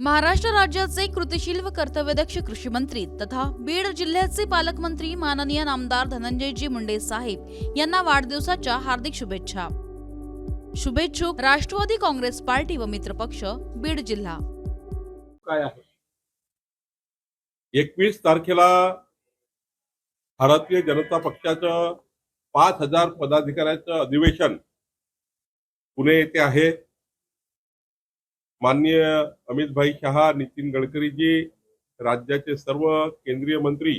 महाराष्ट्र राज्याचे कृतिशील व कर्तव्यदक्ष कृषी मंत्री तथा बीड जिल्ह्याचे पालकमंत्री माननीय नामदार धनंजयजी मुंडे साहेब यांना वाढदिवसाच्या हार्दिक शुभेच्छा. शुभेच्छुक राष्ट्रवादी काँग्रेस पार्टी व मित्रपक्ष बीड जिल्हा. काय आहे? एकवीस तारखेला भारतीय जनता पक्षाचं पाच हजार पदाधिकाऱ्याचं अधिवेशन पुणे येथे आहे. माननीय अमितभाई शहा नितीन गडकरीजी राज्याचे सर्व केंद्रीय मंत्री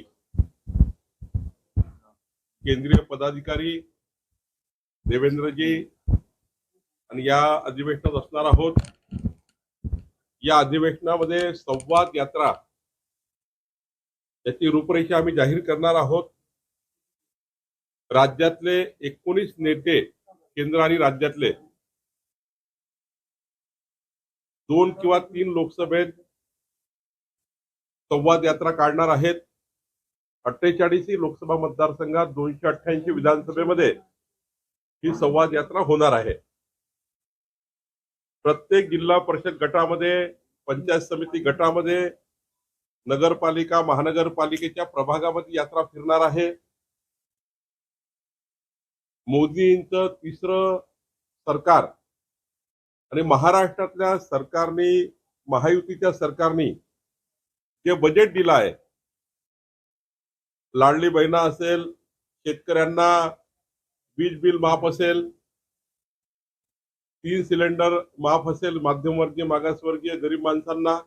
केंद्रीय पदाधिकारी देवेंद्रजी आणि या अधिवेशनात असणार आहोत. या अधिवेशनामध्ये संवाद यात्रा याची रूपरेषा आम्ही जाहीर करणार आहोत. राज्यातले एकोणीस नेते केंद्र आणि राज्यातले दोन किंवा तीन लोकसभेत संवाद यात्रा काढणार आहेत. अठ्ठेचाळीस लोकसभा मतदारसंघात दोनशे अठ्ठ्याऐंशी विधानसभेमध्ये ही संवाद यात्रा होणार आहे. प्रत्येक जिल्हा परिषद गटामध्ये पंचायत समिती गटामध्ये नगरपालिका महानगरपालिकेच्या प्रभागामध्ये यात्रा फिरणार आहे. मोदींचं तिसरं सरकार आणि महाराष्ट्रातल्या सरकारने महायुतीच्या सरकारने जे बजेट दिलं आहे लाडली बहिणा असेल शेतकऱ्यांना वीज बिल माफ असेल तीन सिलेंडर माफ असेल मध्यमवर्गीय मागासवर्गीय गरीब माणसांना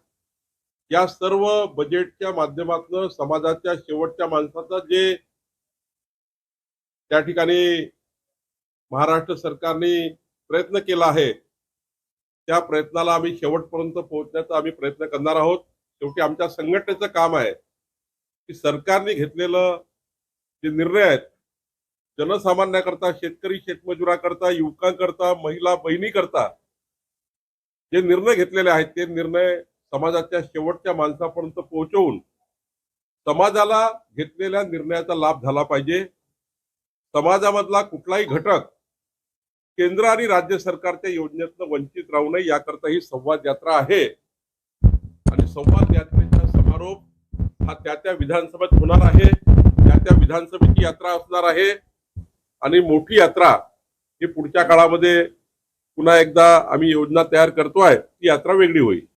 या सर्व बजेटच्या माध्यमातून समाजाच्या शेवटच्या माणसाचा जे त्या ठिकाणी महाराष्ट्र सरकारने प्रयत्न केला आहे त्या प्रयत्नाला आम्ही शेवटपर्यंत पोहोचण्याचा आम्ही प्रयत्न करणार आहोत. शेवटी आमच्या संघटनेचं काम आहे की सरकारने घेतलेलं जे निर्णय आहेत जनसामान्याकरता शेतकरी शेतमजुराकरता युवकांकरता महिला बहिणीकरता जे निर्णय घेतलेले आहेत ते निर्णय समाजाच्या शेवटच्या माणसापर्यंत पोहोचवून समाजाला घेतलेल्या निर्णयाचा लाभ झाला पाहिजे. समाजामधला कुठलाही घटक केंद्र आणि राज्य सरकारच्या योजनेतनं वंचित राहू नये याकरता ही संवाद यात्रा आहे. आणि संवाद यात्रेचा समारोप हा त्या त्या विधानसभेत होणार आहे. त्या त्या विधानसभेची यात्रा असणार आहे. आणि मोठी यात्रा ही पुढच्या काळामध्ये पुन्हा एकदा आम्ही योजना तयार करतो आहे ती यात्रा वेगळी होईल.